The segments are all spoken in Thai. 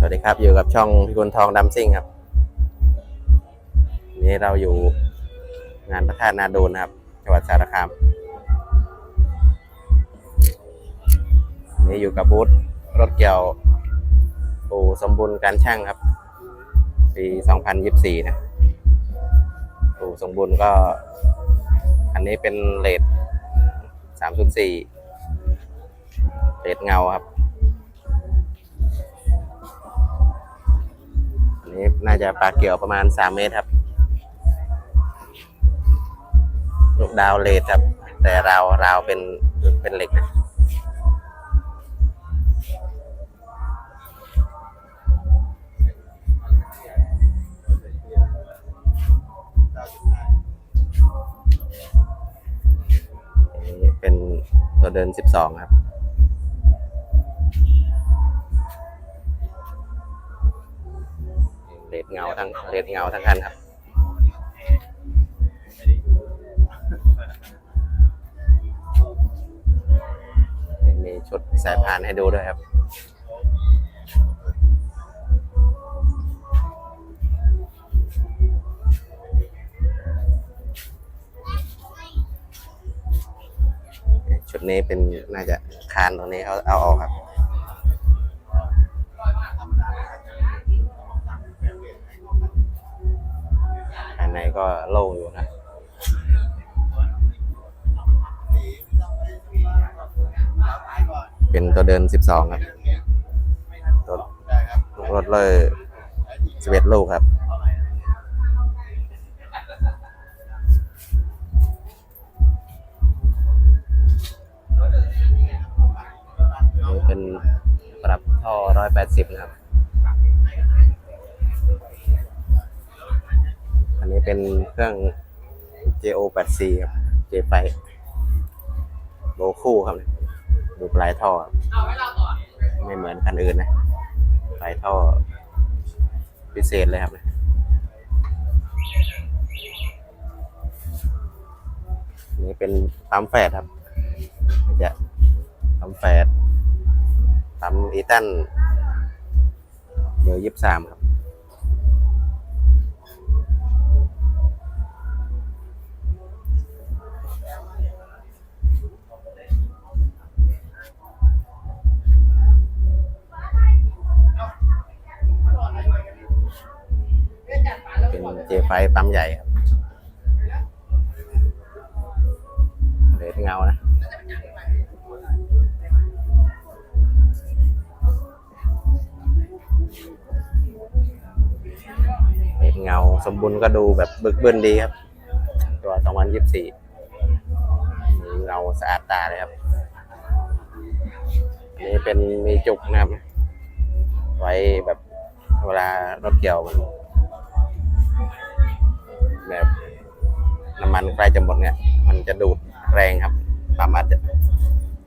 สวัสดีครับ อยู่กับช่องพิกุลทองดำซิ่งครับ นี่เราอยู่งานพระธาตุนาดูนะครับ จังหวัดสารคาม นี่อยู่กับบูธรถเกี่ยวปูสมบูรณ์การช่างครับ ปี 2024 นะปูสมบูรณ์ก็ อันนี้เป็นเลท304เลทเงาครับ นนี้น่าจะปลาเกี่ยวประมาณ3เมตรครับ ลูกดาวเลทครับ แต่ราวราวเป็นเป็นเหล็กนะเป็นตัวเดิน 12 ครับ เงาทั้งเลดเงาทั้งคันครับมีชุดสายพานให้ดูด้วยครับชุดนี้เป็นน่าจะคานตรงนี้เขาเอาออกครับ ในก็โล่งอยู่นะเป็นตัวเดิน 12 ครับ ตัวรถเลย11ลูกครับ เป็นปรับท่อ 180 นะครับ นนี้เป็นเครื่อง JO 8 c ครับ J ไฟโลคู่ครับ ดูปลายท่อครับไม่เหมือนคันอื่นนะ ปลายท่อ พิเศษเลยครับเนี่ยนี่เป็นปั๊มแฟดครับ จะปั๊มแฟดปั๊มอีตันเบอร์ยี่สิบสามครับ เจไฟปั๊มใหญ่ครับเลดเงานะเลดเงาสมบูรณ์ก็ดูแบบบึกบึนดีครับ ตัว 2024มีเงาสะอาดตาเลยครับ อันนี้เป็นมีจุกนะครับ ไว้แบบเวลารถเกี่ยวมัน แบบน้ำมันใกล้จะหมดเนี่ย มันจะดูดแรงครับปั๊มอาจจะ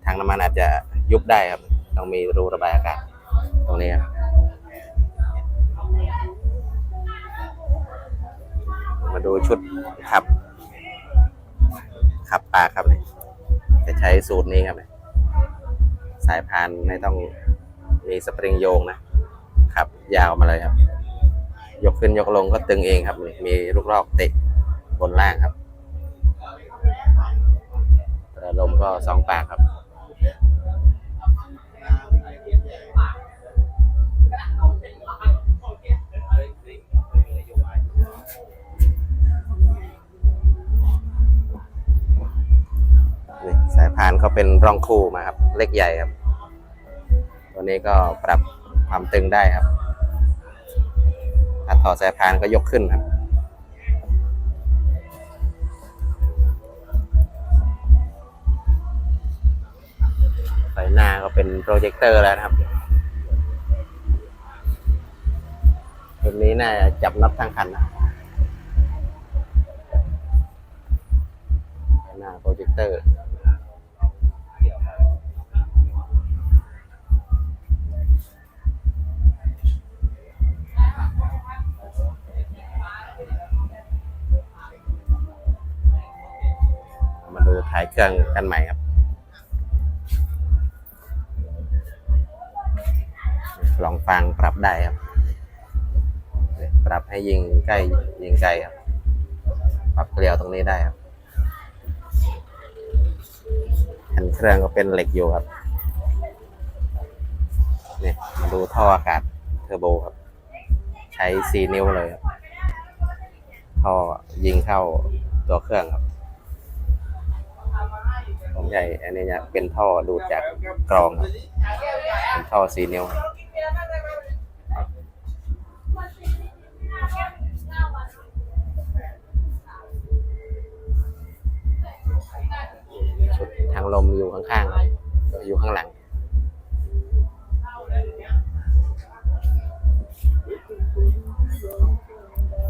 ทางน้ำมันอาจจะยุบได้ครับ ต้องมีรูระบายอากาศตรงนี้ครับมาดูชุดขับ ขับปากครับเนี่ยจะใช้สูตรนี้ครับเนี่ยสายพานไม่ต้องมีสปริงโยงนะ ขับยาวมาเลยครับ ยกขึ้นยกลงก็ตึงเองครับ มีลูกลอกเตะบนล่างครับแต่ลมก็สองปากครับ นี่สายพานเขาเป็นร่องคู่มาครับ เล็กใหญ่ครับ ตัวนี้ก็ปรับความตึงได้ครับ ถ้าถอดสายพานก็ยกขึ้นครับไฟหน้าก็เป็นโปรเจคเตอร์แล้วนะครับตัวนี้น่าจะจับน็อตทั้งคันนะไฟหน้าโปรเจคเตอร์าดูถ่ายเครื่องกันใหม่ครับ ลองฟังปรับได้ครับ ปรับให้ยิงใกล้ยิงไกลครับ ปรับเกลียวตรงนี้ได้ครับแผ่นเครื่องก็เป็นเหล็กอยู่ครับนี่มาดูท่ออากาศเทอร์โบครับ ใช้สี่นิ้วเลยครับท่อยิงเข้าตัวเครื่องครับ ผมใหญ่ อันนี้จะเป็นท่อดูดจากกรองเป็นท่อสีนิ้วชุดทางลมอยู่ข้างๆอยู่ข้างหลัง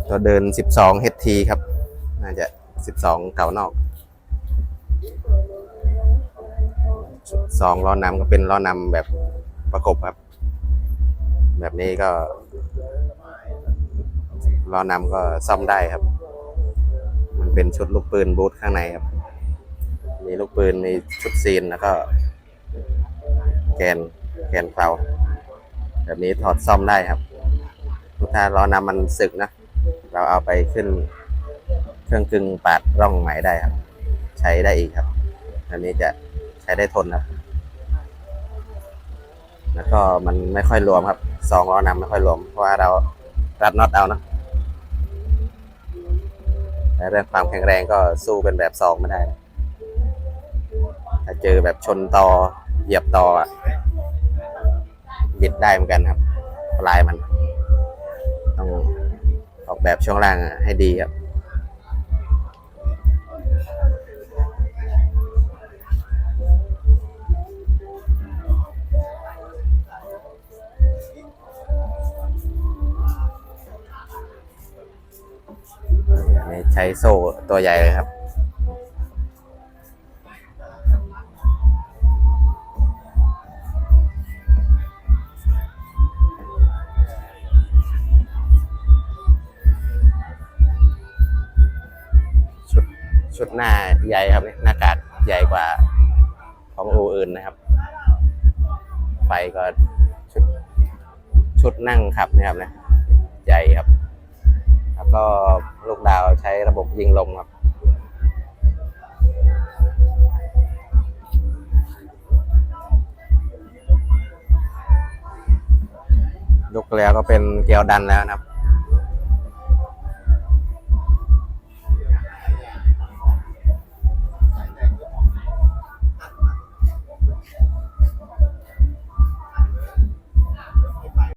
ตัวเดิน 12 HT ครับ น่าจะ 12 เก่านอก สองล้อนำก็เป็นล้อนำแบบประกบครับ แบบนี้ก็ล้อนำก็ซ่อมได้ครับ มันเป็นชุดลูกปืนบูทข้างในครับ มีลูกปืนมีชุดซีนแล้วก็ แกนแกนเกลาแบบนี้ถอดซ่อมได้ครับ ถ้าล้อนำมันสึกนะ เราเอาไปขึ้นเครื่องกึ่งปาดร่องไหมได้ครับ ใช้ได้อีกครับอันนี้จะใช้ได้ทนครับ แล้วก็มันไม่ค่อยรวมครับซองล้อนำไม่ค่อยรวมเพราะว่าเรารัดน็อตเอาเนาะแต่เรื่องความแข็งแรงก็สู้เป็นแบบซองไม่ได้นะถ้าเจอแบบชนต่อเหยียบตออะบิดได้เหมือนกันครับ ปลายมัน ต้องออกแบบช่วงล่างให้ดีครับ ใช้โซ่ตัวใหญ่เลยครับ ชุดชุดหน้าใหญ่ครับนี่หน้ากากใหญ่กว่าของอูอื่นนะครับ ไฟก็ชุดชุดนั่งขับนะครับนะ ก็ลูกดาวใช้ระบบยิงลงครับยกแล้วก็เป็นเกลียวดันแล้วนะครับ